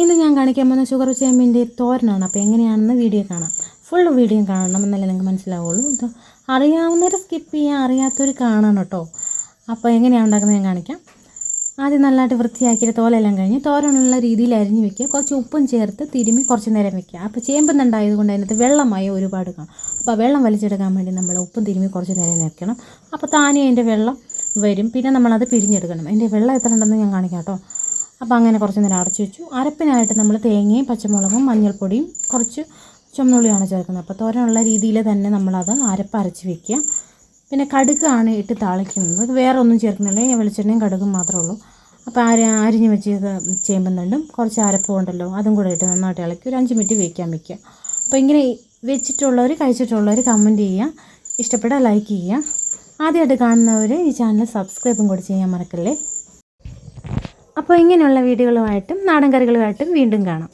ഇന്ന് ഞാൻ കാണിക്കാൻ പോകുന്ന ഷുഗർ ചേമ്പിന്റെ തോരനാണ്. അപ്പോൾ എങ്ങനെയാണെന്ന് വീഡിയോ കാണാം. ഫുൾ വീഡിയോ കാണണം എന്നല്ലേ നിങ്ങൾക്ക് മനസ്സിലാവുള്ളൂ. ഇത് അറിയാവുന്നവർ സ്കിപ്പ് ചെയ്യാൻ അറിയാത്തവർ കാണണം കേട്ടോ അപ്പോൾ എങ്ങനെയാണ് ഉണ്ടാക്കുന്നത് ഞാൻ കാണിക്കാം. ആദ്യം നല്ലതായിട്ട് വൃത്തിയാക്കിയിട്ട് തോലെല്ലാം കഴിഞ്ഞ് തോരനുള്ള രീതിയിൽ അരിഞ്ഞ് വെക്കുക. കുറച്ച് ഉപ്പും ചേർത്ത് തിരുമ്മി കുറച്ച് നേരം വെക്കുക. അപ്പോൾ ചേമ്പെന്നുണ്ടായത് കൊണ്ട് അതിനകത്ത് വെള്ളമായി ഒരുപാട് കാണും. അപ്പോൾ വെള്ളം വലിച്ചെടുക്കാൻ വേണ്ടി നമ്മൾ ഉപ്പും തിരുമ്മി കുറച്ച് നേരം വെക്കണം. അപ്പോൾ താനേ അതിന്റെ വെള്ളം വരും. പിന്നെ നമ്മളത് പിഴിഞ്ഞെടുക്കണം. അതിന്റെ വെള്ളം എത്ര ഉണ്ടെന്ന് ഞാൻ കാണിക്കാം കേട്ടോ അപ്പോൾ അങ്ങനെ കുറച്ച് നേരം അടച്ചു വെച്ചു. അരപ്പിനായിട്ട് നമ്മൾ തേങ്ങയും പച്ചമുളകും മഞ്ഞൾപ്പൊടിയും കുറച്ച് ചുമന്നുള്ളിയാണ് ചേർക്കുന്നത്. അപ്പോൾ തോരനുള്ള രീതിയിൽ തന്നെ നമ്മളത് അരപ്പ് അരച്ച് വെക്കുക. പിന്നെ കടുകാണ് ഇട്ട് താളിക്കുന്നത്. വേറെ ഒന്നും ചേർക്കുന്നില്ല. വെളിച്ചെണ്ണയും കടുകും മാത്രമേ ഉള്ളൂ. അപ്പോൾ അര അരിഞ്ഞ് വെച്ച് ചേമ്പുന്നുണ്ടും കുറച്ച് അരപ്പ് ഉണ്ടല്ലോ അതും കൂടെ ഇട്ട് നന്നായിട്ട് ഇളക്കി ഒരു അഞ്ച് മിനിറ്റ് വെക്കാൻ വെക്കുക. അപ്പോൾ ഇങ്ങനെ വെച്ചിട്ടുള്ളവർ കഴിച്ചിട്ടുള്ളവർ കമന്റ് ചെയ്യുക. ഇഷ്ടപ്പെട്ടാൽ ലൈക്ക് ചെയ്യുക. ആദ്യമായിട്ട് കാണുന്നവർ ഈ ചാനൽ സബ്സ്ക്രൈബും കൂടി ചെയ്യാൻ മറക്കല്ലേ? അപ്പോൾ ഇങ്ങനെയുള്ള വീഡിയോകളുമായിട്ടും നാടൻ കറികളുമായിട്ടും വീണ്ടും കാണാം